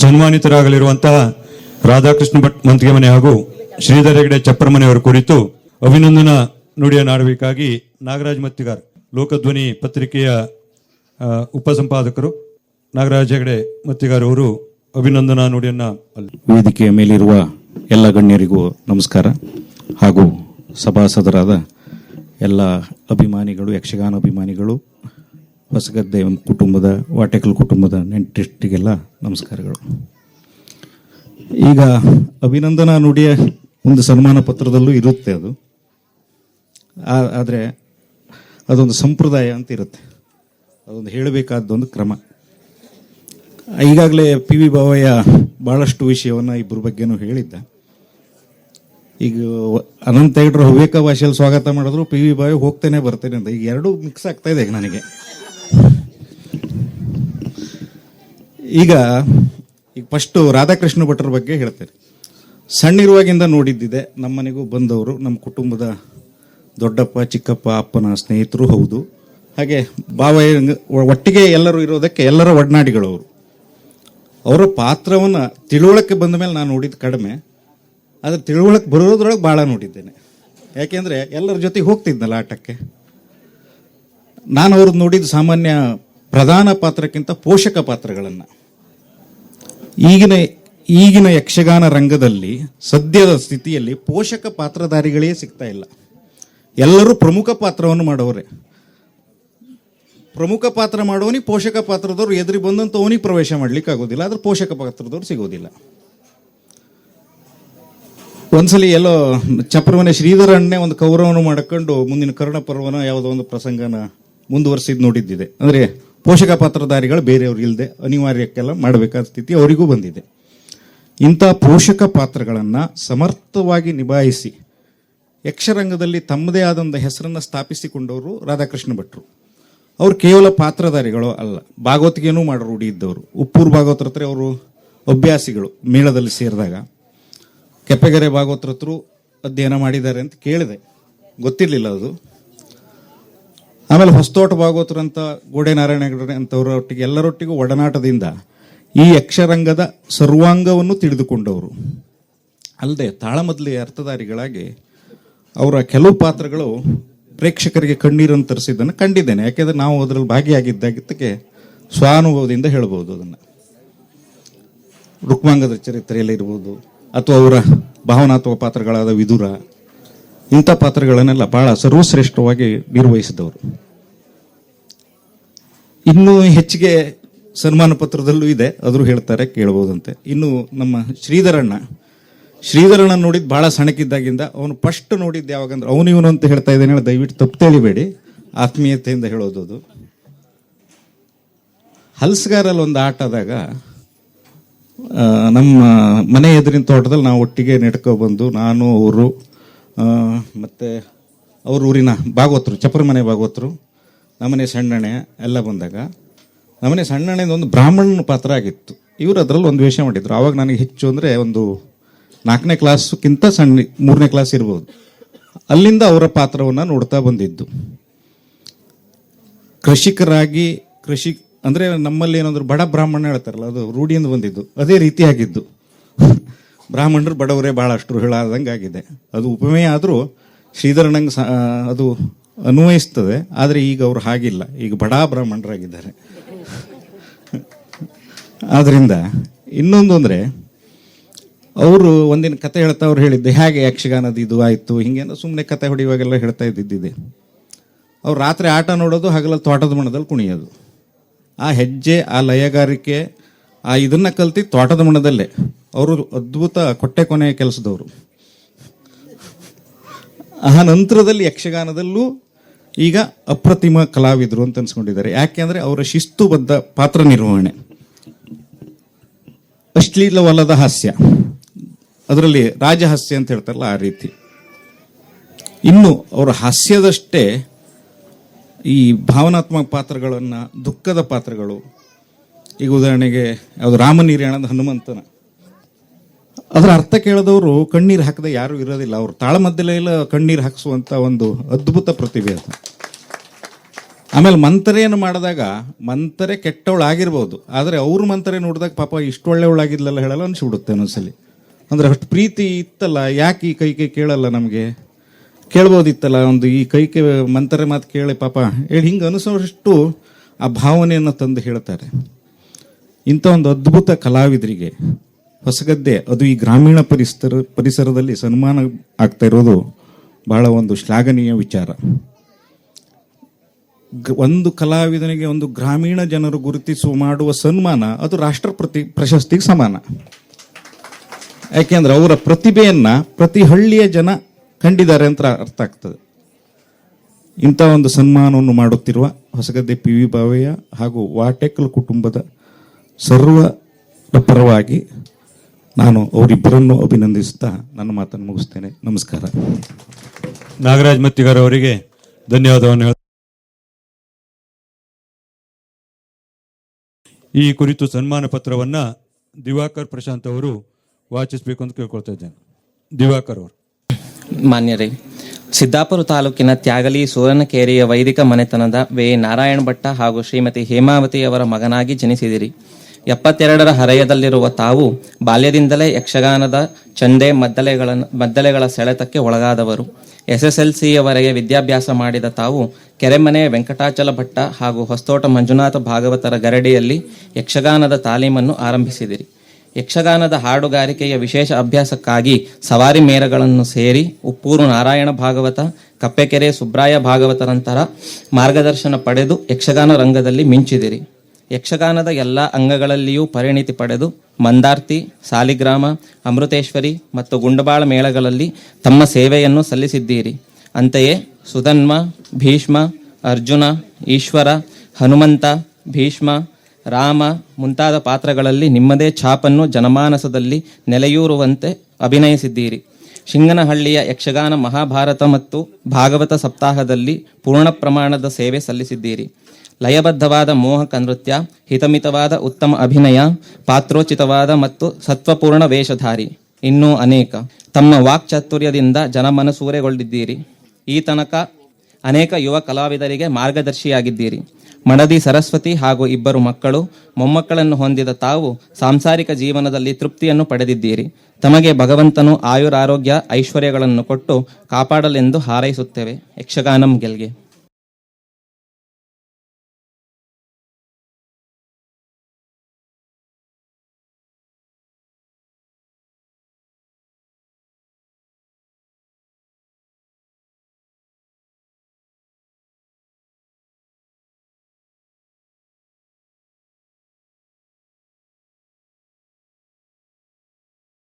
ಸನ್ಮಾನಿತರಾಗಲಿರುವಂತಹ ರಾಧಾಕೃಷ್ಣ ಭಟ್ ಮಂತ್ರಿಮನೆ ಹಾಗೂ ಶ್ರೀಧರ ಹೆಗಡೆ ಚಪ್ಪರಮನೆಯವರ ಕುರಿತು ಅಭಿನಂದನಾ ನುಡಿಯನ್ನಾಡಬೇಕಾಗಿ ನಾಗರಾಜ್ ಮತ್ತಿಗಾರ್ ಲೋಕಧ್ವನಿ ಪತ್ರಿಕೆಯ ಉಪಸಂಪಾದಕರು ನಾಗರಾಜ್ ಹೆಗಡೆ ಮತ್ತಿಗಾರ್ ಅವರು ಅಭಿನಂದನಾ ನುಡಿಯನ್ನ ವೇದಿಕೆಯ ಮೇಲಿರುವ ಎಲ್ಲ ಗಣ್ಯರಿಗೂ ನಮಸ್ಕಾರ ಹಾಗೂ ಸಭಾಸದರಾದ ಎಲ್ಲ ಅಭಿಮಾನಿಗಳು, ಯಕ್ಷಗಾನ ಅಭಿಮಾನಿಗಳು ಹೊಸಗದ್ದೆ ಕುಟುಂಬದ, ವಾಟೆಕಲ್ ಕುಟುಂಬದ ನೆಂಟಿಸ್ಟಿಗೆಲ್ಲ ನಮಸ್ಕಾರಗಳು. ಈಗ ಅಭಿನಂದನಾ ನುಡಿಯ ಒಂದು ಸನ್ಮಾನ ಪತ್ರದಲ್ಲೂ ಇರುತ್ತೆ ಅದು. ಆದರೆ ಅದೊಂದು ಸಂಪ್ರದಾಯ ಅಂತ ಇರುತ್ತೆ. ಅದೊಂದು ಹೇಳಬೇಕಾದ್ದೊಂದು ಕ್ರಮ. ಈಗಾಗಲೇ ಪಿ ವಿ ಬಾವಯ್ಯ ಭಾಳಷ್ಟು ವಿಷಯವನ್ನು ಇಬ್ಬರ ಬಗ್ಗೆನೂ ಹೇಳಿದ್ದ. ಈಗ ಅನಂತ ಹೆಗ್ಡ್ರು ಹವ್ಯಕ ಭಾಷೆಯಲ್ಲಿ ಸ್ವಾಗತ ಮಾಡಿದ್ರು, ಪಿ ವಿ ಬಾವಯ್ಯ ಹೋಗ್ತೇನೆ ಬರ್ತೇನೆ ಅಂತ. ಈಗ ಎರಡೂ ಮಿಕ್ಸ್ ಆಗ್ತಾ ಇದೆ ನನಗೆ. ಈಗ ಈಗ ಫಸ್ಟು ರಾಧಾಕೃಷ್ಣ ಭಟ್ರ ಬಗ್ಗೆ ಹೇಳ್ತೇನೆ. ಸಣ್ಣಿರುವಾಗಿಂದ ನೋಡಿದ್ದಿದೆ, ನಮ್ಮನೆಗೂ ಬಂದವರು, ನಮ್ಮ ಕುಟುಂಬದ ದೊಡ್ಡಪ್ಪ, ಚಿಕ್ಕಪ್ಪ, ಅಪ್ಪನ ಸ್ನೇಹಿತರು ಹೌದು. ಹಾಗೆ ಭಾವ ಒಟ್ಟಿಗೆ ಎಲ್ಲರೂ ಇರೋದಕ್ಕೆ ಎಲ್ಲರ ಒಡನಾಡಿಗಳು ಅವರು. ಅವರ ಪಾತ್ರವನ್ನು ತಿಳುವಳಕ್ಕೆ ಬಂದ ಮೇಲೆ ನಾನು ನೋಡಿದ್ದು ಕಡಿಮೆ, ಆದರೆ ತಿಳುವಳಕ್ಕೆ ಬರೋದ್ರೊಳಗೆ ಭಾಳ ನೋಡಿದ್ದೇನೆ. ಯಾಕೆಂದರೆ ಎಲ್ಲರ ಜೊತೆ ಹೋಗ್ತಿದ್ನಲ್ಲ ಆಟಕ್ಕೆ. ನಾನು ಅವ್ರದ್ದು ನೋಡಿದ್ದು ಸಾಮಾನ್ಯ ಪ್ರಧಾನ ಪಾತ್ರಕ್ಕಿಂತ ಪೋಷಕ ಪಾತ್ರಗಳನ್ನು. ಈಗಿನ ಈಗಿನ ಯಕ್ಷಗಾನ ರಂಗದಲ್ಲಿ ಸದ್ಯದ ಸ್ಥಿತಿಯಲ್ಲಿ ಪೋಷಕ ಪಾತ್ರಧಾರಿಗಳೇ ಸಿಗ್ತಾ ಇಲ್ಲ. ಎಲ್ಲರೂ ಪ್ರಮುಖ ಪಾತ್ರವನ್ನು ಮಾಡೋರೆ ಪ್ರಮುಖ ಪಾತ್ರ ಮಾಡೋನಿಗೆ ಪೋಷಕ ಪಾತ್ರದವರು ಎದುರಿ ಬಂದಂತ ಅವನಿಗೆ ಪ್ರವೇಶ ಮಾಡ್ಲಿಕ್ಕೆ ಆಗೋದಿಲ್ಲ ಆದ್ರೆ ಪೋಷಕ ಪಾತ್ರದವರು ಸಿಗೋದಿಲ್ಲ. ಒಂದ್ಸಲಿ ಎಲ್ಲೋ ಚಪ್ರಮನೆ ಶ್ರೀಧರ ಅಣ್ಣೆ ಒಂದು ಕೌರವನ ಮಾಡ್ಕೊಂಡು ಮುಂದಿನ ಕರ್ಣ ಪರ್ವನ ಯಾವುದೋ ಒಂದು ಪ್ರಸಂಗನ ಮುಂದುವರಿಸಿದ್ ನೋಡಿದ್ದಿದೆ. ಅಂದ್ರೆ ಪೋಷಕ ಪಾತ್ರಧಾರಿಗಳು ಬೇರೆಯವ್ರು ಇಲ್ಲದೆ ಅನಿವಾರ್ಯಕ್ಕೆಲ್ಲ ಮಾಡಬೇಕಾದ ಸ್ಥಿತಿ ಅವರಿಗೂ ಬಂದಿದೆ. ಇಂಥ ಪೋಷಕ ಪಾತ್ರಗಳನ್ನು ಸಮರ್ಥವಾಗಿ ನಿಭಾಯಿಸಿ ಯಕ್ಷರಂಗದಲ್ಲಿ ತಮ್ಮದೇ ಆದಂಥ ಹೆಸರನ್ನು ಸ್ಥಾಪಿಸಿಕೊಂಡವರು ರಾಧಾಕೃಷ್ಣ ಭಟ್ರು. ಅವರು ಕೇವಲ ಪಾತ್ರಧಾರಿಗಳು ಅಲ್ಲ, ಭಾಗವತಿಗೆನೂ ಮಾಡೋ ರೂಢಿ ಇದ್ದವರು. ಉಪ್ಪೂರು ಭಾಗವತರತ್ರ ಅವರು ಅಭ್ಯಾಸಿಗಳು ಮೇಳದಲ್ಲಿ ಸೇರಿದಾಗ. ಕೆಪ್ಪೆಗೆರೆ ಭಾಗವತರತ್ರ ಅಧ್ಯಯನ ಮಾಡಿದ್ದಾರೆ ಅಂತ ಕೇಳಿದೆ. ಗೊತ್ತಿರಲಿಲ್ಲ ಅದು. ಆಮೇಲೆ ಹೊಸತೋಟ ಭಾಗವತರಂತ ಗೋಡೆ ನಾರಾಯಣ ಹೆಗಡೆ ಅಂತವರ ಒಟ್ಟಿಗೆ ಎಲ್ಲರೊಟ್ಟಿಗೂ ಒಡನಾಟದಿಂದ ಈ ಯಕ್ಷರಂಗದ ಸರ್ವಾಂಗವನ್ನು ತಿಳಿದುಕೊಂಡವರು. ಅಲ್ಲದೆ ತಾಳಮದ್ಲಿ ಅರ್ಥಧಾರಿಗಳಾಗಿ ಅವರ ಕೆಲವು ಪಾತ್ರಗಳು ಪ್ರೇಕ್ಷಕರಿಗೆ ಕಣ್ಣೀರನ್ನು ತರಿಸಿದ್ದನ್ನು ಕಂಡಿದ್ದೇನೆ. ಯಾಕೆಂದ್ರೆ ನಾವು ಅದರಲ್ಲಿ ಭಾಗಿಯಾಗಿದ್ದಾಗಿದ್ದಕ್ಕೆ ಸ್ವಾನುಭವದಿಂದ ಹೇಳ್ಬೋದು ಅದನ್ನು. ರುಕ್ಮಾಂಗದ ಚರಿತ್ರೆಯಲ್ಲಿ ಇರ್ಬೋದು, ಅಥವಾ ಅವರ ಭಾವನಾತ್ಮಕ ಪಾತ್ರಗಳಾದ ವಿದುರ ಇಂಥ ಪಾತ್ರಗಳನ್ನೆಲ್ಲ ಬಹಳ ಸರ್ವಶ್ರೇಷ್ಠವಾಗಿ ನಿರ್ವಹಿಸಿದವರು. ಇನ್ನೂ ಹೆಚ್ಚಿಗೆ ಸನ್ಮಾನ ಪತ್ರದಲ್ಲೂ ಇದೆ, ಆದರೂ ಹೇಳ್ತಾರೆ ಕೇಳ್ಬೋದಂತೆ ಇನ್ನು ನಮ್ಮ ಶ್ರೀಧರಣ್ಣ ಶ್ರೀಧರಣ್ಣ ನೋಡಿದ್ದು ಭಾಳ ಸಣಕಿದ್ದಾಗಿಂದ ಅವನು ಫಸ್ಟ್ ನೋಡಿದ್ದು ಯಾವಾಗಂದ್ರೆ ಅವನು ಇವನು ಅಂತ ಹೇಳ್ತಾ ಇದ್ದಾನೆ ದಯವಿಟ್ಟು ತಪ್ಪು ತಿಳಿಬೇಡಿ. ಆತ್ಮೀಯತೆಯಿಂದ ಹೇಳೋದು ಅದು. ಹಲ್ಸ್ಗಾರಲ್ಲಿ ಒಂದು ಆಟ ಆದಾಗ ನಮ್ಮ ಮನೆ ಎದುರಿನ ತೋಟದಲ್ಲಿ ನಾವು ಒಟ್ಟಿಗೆ ನೆಡ್ಕೊ ಬಂದು, ನಾನು, ಅವರು ಮತ್ತೆ ಅವ್ರ ಊರಿನ ಭಾಗವತರು, ಚಪ್ಪರ ಮನೆ ಭಾಗವತರು, ನಮ್ಮನೆ ಸಣ್ಣಣೆ ಎಲ್ಲ ಬಂದಾಗ, ನಮ್ಮನೆ ಸಣ್ಣಣೆದು ಒಂದು ಬ್ರಾಹ್ಮಣನ ಪಾತ್ರ ಆಗಿತ್ತು. ಇವರು ಅದರಲ್ಲಿ ಒಂದು ವೇಷ ಮಾಡಿದ್ರು. ಆವಾಗ ನನಗೆ ಹೆಚ್ಚು ಅಂದರೆ ಒಂದು ನಾಲ್ಕನೇ ಕ್ಲಾಸ್ಕ್ಕಿಂತ ಸಣ್ಣ, ಮೂರನೇ ಕ್ಲಾಸ್ ಇರ್ಬೋದು. ಅಲ್ಲಿಂದ ಅವರ ಪಾತ್ರವನ್ನು ನೋಡ್ತಾ ಬಂದಿದ್ದು. ಕೃಷಿಕರಾಗಿ, ಕೃಷಿ, ಅಂದರೆ ನಮ್ಮಲ್ಲಿ ಏನಾದರೂ ಬಡ ಬ್ರಾಹ್ಮಣ ಹೇಳ್ತಾರಲ್ಲ, ಅದು ರೂಢಿಯಿಂದ ಬಂದಿದ್ದು. ಅದೇ ರೀತಿಯಾಗಿದ್ದು. ಬ್ರಾಹ್ಮಣರು ಬಡವರೇ ಬಹಳಷ್ಟು ಹೇಳಾದಂಗೆ ಆಗಿದೆ. ಅದು ಉಪಮೆ ಆದರೂ ಶ್ರೀಧರನಂಗೆ ಅದು ಅನ್ವಯಿಸ್ತದೆ, ಆದರೆ ಈಗ ಅವರು ಹಾಗಿಲ್ಲ. ಈಗ ಬಡ ಬ್ರಾಹ್ಮಣರಾಗಿದ್ದಾರೆ. ಆದ್ದರಿಂದ ಇನ್ನೊಂದು ಅಂದರೆ, ಅವರು ಒಂದಿನ ಕತೆ ಹೇಳ್ತಾ ಅವ್ರು ಹೇಳಿದ್ದೆ, ಹೇಗೆ ಯಕ್ಷಗಾನದ ಇದು ಆಯಿತು? ಹಿಂಗೇನೋ ಸುಮ್ಮನೆ ಕತೆ ಹೊಡೆಯುವಾಗೆಲ್ಲ ಹೇಳ್ತಾ ಇದ್ದಿದ್ದಿದೆ. ಅವ್ರು ರಾತ್ರಿ ಆಟ ನೋಡೋದು ಹಗಲಲ್ಲಿ ತೋಟದ ಮಣದಲ್ಲಿ ಕುಣಿಯೋದು. ಆ ಹೆಜ್ಜೆ, ಆ ಲಯಗಾರಿಕೆ, ಆ ಇದನ್ನು ಕಲ್ತಿ ತೋಟದ ಮಣದಲ್ಲೇ. ಅವರು ಅದ್ಭುತ ಕೊಟ್ಟೆ ಕೊನೆಯ ಕೆಲಸದವರು. ಆ ನಂತರದಲ್ಲಿ ಯಕ್ಷಗಾನದಲ್ಲೂ ಈಗ ಅಪ್ರತಿಮ ಕಲಾವಿದರು ಅಂತ ಅನ್ಸ್ಕೊಂಡಿದ್ದಾರೆ. ಯಾಕೆಂದ್ರೆ ಅವರ ಶಿಸ್ತುಬದ್ಧ ಪಾತ್ರ ನಿರ್ವಹಣೆ. ಅಶ್ಲೀಲವಲ್ಲದ ಹಾಸ್ಯ. ಅದರಲ್ಲಿ ರಾಜಹಾಸ್ಯ ಅಂತ ಹೇಳ್ತಾರಲ್ಲ ಆ ರೀತಿ. ಇನ್ನು ಅವರ ಹಾಸ್ಯದಷ್ಟೇ ಈ ಭಾವನಾತ್ಮಕ ಪಾತ್ರಗಳನ್ನ, ದುಃಖದ ಪಾತ್ರಗಳು. ಈಗ ಉದಾಹರಣೆಗೆ ಯಾವುದು ರಾಮನೀರ್ಯಾಣದ ಹನುಮಂತನ ಅದರ ಅರ್ಥ ಕೇಳದವರು ಕಣ್ಣೀರು ಹಾಕದೆ ಯಾರು ಇರೋದಿಲ್ಲ. ಅವರು ತಾಳಮದ್ದಲೆಲ್ಲ ಕಣ್ಣೀರು ಹಾಕಿಸುವಂತ ಒಂದು ಅದ್ಭುತ ಪ್ರತಿಭೆ ಅದು. ಆಮೇಲೆ ಮಂತರೆಯನ್ನು ಮಾಡಿದಾಗ ಮಂತರೆ ಕೆಟ್ಟವಳು ಆಗಿರ್ಬೋದು. ಆದರೆ ಅವ್ರ ಮಂತರೆ ನೋಡಿದಾಗ ಪಾಪ ಇಷ್ಟು ಒಳ್ಳೆಯವಳಾಗಿದ್ಲಲ್ಲ ಹೇಳಲ್ಲ ಅನ್ಸ್ಬಿಡುತ್ತೆ ಒಂದೊಂದ್ಸಲಿ ಅಂದ್ರೆ ಅಷ್ಟು ಪ್ರೀತಿ ಇತ್ತಲ್ಲ, ಯಾಕೆ ಈ ಕೈ ಕೈ ಕೇಳಲ್ಲ ನಮಗೆ? ಕೇಳ್ಬೋದಿತ್ತಲ್ಲ, ಒಂದು ಈ ಕೈ ಕೈ ಮಂತರೆ ಮಾತು ಕೇಳಿ ಪಾಪ. ಹೇಳಿ ಹಿಂಗೆ ಅನಿಸೋಷ್ಟು ಆ ಭಾವನೆಯನ್ನು ತಂದು ಹೇಳ್ತಾರೆ. ಇಂಥ ಒಂದು ಅದ್ಭುತ ಕಲಾವಿದರಿಗೆ ಹೊಸಗದ್ದೆ, ಅದು ಈ ಗ್ರಾಮೀಣ ಪರಿಸರ, ಪರಿಸರದಲ್ಲಿ ಸನ್ಮಾನ ಆಗ್ತಾ ಇರೋದು ಬಹಳ ಒಂದು ಶ್ಲಾಘನೀಯ ವಿಚಾರ. ಒಂದು ಕಲಾವಿದನಿಗೆ ಒಂದು ಗ್ರಾಮೀಣ ಜನರು ಗುರುತಿಸುವ ಮಾಡುವ ಸನ್ಮಾನ, ಅದು ರಾಷ್ಟ್ರಪತಿ ಪ್ರಶಸ್ತಿಗೆ ಸಮಾನ. ಯಾಕೆಂದ್ರೆ ಅವರ ಪ್ರತಿಭೆಯನ್ನು ಪ್ರತಿ ಹಳ್ಳಿಯ ಜನ ಕಂಡಿದ್ದಾರೆ ಅಂತ ಅರ್ಥ ಆಗ್ತದೆ. ಇಂಥ ಒಂದು ಸನ್ಮಾನವನ್ನು ಮಾಡುತ್ತಿರುವ ಹೊಸಗದ್ದೆ ಪಿ ವಿ ಭಾವಯ್ಯ ಹಾಗೂ ವಾಟೆಕಲ್ ಕುಟುಂಬದ ಸರ್ವ ಪರವಾಗಿ ನಾನು ಅವರಿಬ್ಬರನ್ನು ಅಭಿನಂದಿಸುತ್ತಾ ನನ್ನ ಮಾತನ್ನು ಮುಗಿಸ್ತೇನೆ. ನಮಸ್ಕಾರ. ನಾಗರಾಜ್ ಮತ್ತಿಗಾರ್ ಅವರಿಗೆ ಧನ್ಯವಾದವನ್ನು ಹೇಳ್- ಈ ಕುರಿತು ಸನ್ಮಾನ ಪತ್ರವನ್ನ ದಿವಾಕರ್ ಪ್ರಶಾಂತ್ ಅವರು ವಾಚಿಸಬೇಕು ಅಂತ ಕೇಳ್ಕೊಳ್ತಾ ಇದ್ದೇನೆ. ದಿವಾಕರ್ ಅವರು. ಮಾನ್ಯರೇ ಸಿದ್ದಾಪುರ ತಾಲೂಕಿನ ತ್ಯಾಗಲಿ ಸೂರನಕೇರಿಯ ವೈದಿಕ ಮನೆತನದ ವೇ. ನಾರಾಯಣ ಭಟ್ಟ ಹಾಗೂ ಶ್ರೀಮತಿ ಹೇಮಾವತಿ ಅವರ ಮಗನಾಗಿ ಜನಿಸಿದಿರಿ. ಎಪ್ಪತ್ತೆರಡರ ಹರೆಯದಲ್ಲಿರುವ ತಾವು ಬಾಲ್ಯದಿಂದಲೇ ಯಕ್ಷಗಾನದ ಚಂದೆ ಮದ್ದಲೆಗಳ ಮದ್ದಲೆಗಳ ಸೆಳೆತಕ್ಕೆ ಒಳಗಾದವರು. ಎಸ್ಎಸ್ಎಲ್ಸಿಯವರೆಗೆ ವಿದ್ಯಾಭ್ಯಾಸ ಮಾಡಿದ ತಾವು ಕೆರೆಮನೆ ವೆಂಕಟಾಚಲ ಭಟ್ಟ ಹಾಗೂ ಹೊಸ್ತೋಟ ಮಂಜುನಾಥ ಭಾಗವತರ ಗರಡಿಯಲ್ಲಿ ಯಕ್ಷಗಾನದ ತಾಲೀಮನ್ನು ಆರಂಭಿಸಿದಿರಿ. ಯಕ್ಷಗಾನದ ಹಾಡುಗಾರಿಕೆಯ ವಿಶೇಷ ಅಭ್ಯಾಸಕ್ಕಾಗಿ ಸವಾರಿ ಮೇರಗಳನ್ನು ಸೇರಿ ಉಪ್ಪೂರು ನಾರಾಯಣ ಭಾಗವತ, ಕಪ್ಪೆಕೆರೆ ಸುಬ್ರಾಯ ಭಾಗವತರಂತರ ಮಾರ್ಗದರ್ಶನ ಪಡೆದು ಯಕ್ಷಗಾನ ರಂಗದಲ್ಲಿ ಮಿಂಚಿದಿರಿ. ಯಕ್ಷಗಾನದ ಎಲ್ಲ ಅಂಗಗಳಲ್ಲಿಯೂ ಪರಿಣಿತಿ ಪಡೆದು ಮಂದಾರ್ತಿ, ಸಾಲಿಗ್ರಾಮ, ಅಮೃತೇಶ್ವರಿ ಮತ್ತು ಗುಂಡಬಾಳ ಮೇಳಗಳಲ್ಲಿ ತಮ್ಮ ಸೇವೆಯನ್ನು ಸಲ್ಲಿಸಿದ್ದೀರಿ. ಅಂತೆಯೇ ಸುಧನ್ಮ, ಭೀಷ್ಮ, ಅರ್ಜುನ, ಈಶ್ವರ, ಹನುಮಂತ, ಭೀಷ್ಮ, ರಾಮ ಮುಂತಾದ ಪಾತ್ರಗಳಲ್ಲಿ ನಿಮ್ಮದೇ ಛಾಪನ್ನು ಜನಮಾನಸದಲ್ಲಿ ನೆಲೆಯೂರುವಂತೆ ಅಭಿನಯಿಸಿದ್ದೀರಿ. ಶಿಂಗನಹಳ್ಳಿಯ ಯಕ್ಷಗಾನ ಮಹಾಭಾರತ ಮತ್ತು ಭಾಗವತ ಸಪ್ತಾಹದಲ್ಲಿ ಪೂರ್ಣ ಪ್ರಮಾಣದ ಸೇವೆ ಸಲ್ಲಿಸಿದ್ದೀರಿ. ಲಯಬದ್ಧವಾದ ಮೋಹಕ ನೃತ್ಯ, ಹಿತಮಿತವಾದ ಉತ್ತಮ ಅಭಿನಯ, ಪಾತ್ರೋಚಿತವಾದ ಮತ್ತು ಸತ್ವಪೂರ್ಣ ವೇಷಧಾರಿ. ಇನ್ನೂ ಅನೇಕ. ತಮ್ಮ ವಾಕ್ಚಾತುರ್ಯದಿಂದ ಜನಮನಸೂರೆಗೊಂಡಿದ್ದೀರಿ ಈ ತನಕ ಅನೇಕ ಯುವ ಕಲಾವಿದರಿಗೆ ಮಾರ್ಗದರ್ಶಿಯಾಗಿದ್ದೀರಿ. ಮಡದಿ ಸರಸ್ವತಿ ಹಾಗೂ ಇಬ್ಬರು ಮಕ್ಕಳು, ಮೊಮ್ಮಕ್ಕಳನ್ನು ಹೊಂದಿದ ತಾವು ಸಾಂಸಾರಿಕ ಜೀವನದಲ್ಲಿ ತೃಪ್ತಿಯನ್ನು ಪಡೆದಿದ್ದೀರಿ. ತಮಗೆ ಭಗವಂತನು ಆಯುರಾರೋಗ್ಯ ಐಶ್ವರ್ಯಗಳನ್ನು ಕೊಟ್ಟು ಕಾಪಾಡಲೆಂದು ಹಾರೈಸುತ್ತೇವೆ. ಯಕ್ಷಗಾನಂ ಗೆಲ್ಗೆ.